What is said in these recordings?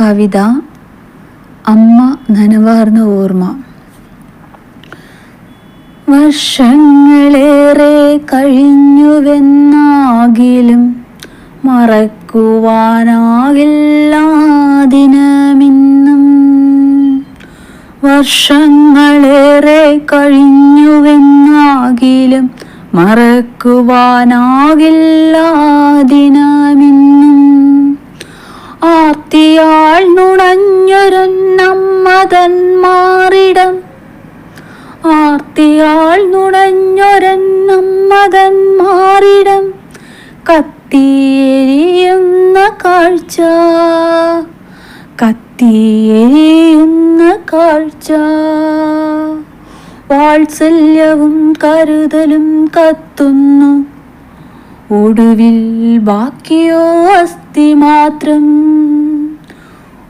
കവിത അമ്മ നനവാർന്ന ഓർമ്മ. വർഷങ്ങളേറെ കഴിഞ്ഞുവെന്നാകിലും മറക്കുവാനാകില്ല ദിനമിന്നും വർഷങ്ങളേറെ കഴിഞ്ഞുവെന്നാകിലും മറക്കുവാനാകില്ല ആർത്തിയാൾ നുണഞ്ഞൊരന്നമ്മതന്മാറിടം ആർത്തിയാൾ നുണഞ്ഞൊരന്നമ്മതന്മാറിടം കത്തിയെരിയുന്ന കാഴ്ച കത്തിയെരിയുന്ന കാഴ്ച. വാത്സല്യവും കരുതലും കത്തുന്നു. ഒടുവിൽ ബാക്കിയോ അസ്ഥി മാത്രം.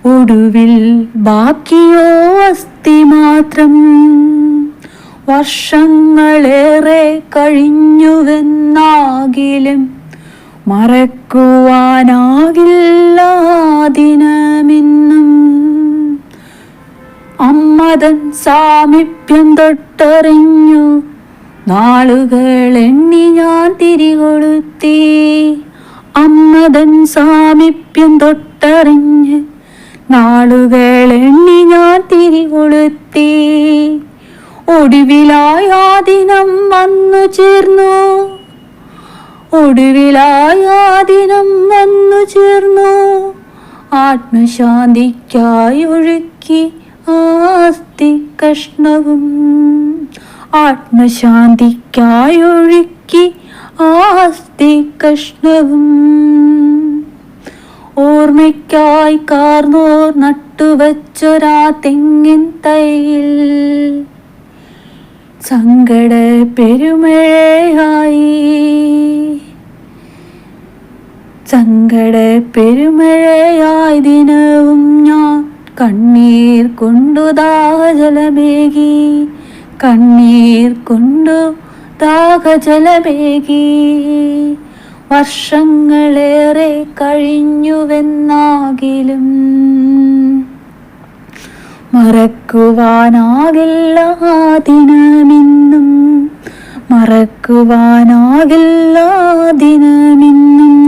ഒടുവിൽ ബാക്കിയോ അസ്ഥി മാത്രം. വർഷങ്ങളേറെ കഴിഞ്ഞുവെന്നാകിലും മറക്കുവാനാകില്ല ദിനമെന്നും. അമ്മതൻ സാമീപ്യം തൊട്ടറിഞ്ഞു. നാളുകൾ എണ്ണി ഞാൻ തിരികൊളുത്തി. അമ്മതൻ സാമീപ്യം തൊട്ടറിഞ്ഞ് നാളുകൾ എണ്ണി ഞാൻ തിരികൊളുത്തി. ഒടുവിലായി ആ ദിനം വന്നു ചേർന്നു. ഒടുവിലായി ദിനം വന്നു ചേർന്നു. ആത്മശാന്തിക്കായി ഒഴുക്കി ആസ്തി കഷ്ണവും. ആത്മശാന്തിക്കായി ഒഴുക്കി ആസ്തി കഷ്ണവും. ഓർമ്മയ്ക്കായി കാർന്നോർ നട്ടുവച്ചൊരാ തെങ്ങിൻ തൈയിൽ. സങ്കട പെരുമഴയായി. സങ്കട പെരുമഴയായി ദിനവും ഞാൻ കണ്ണീർ കൊണ്ടു ദാഹജലമേകി. കണ്ണീർ കൊണ്ടു ദാഹജലമേകി. വർഷങ്ങളേറെ കഴിഞ്ഞുവെന്നാകിലും മറക്കുവാനാകില്ല ദിനമിന്നും മറക്കുവാനാകില്ല ദിനമിന്നും.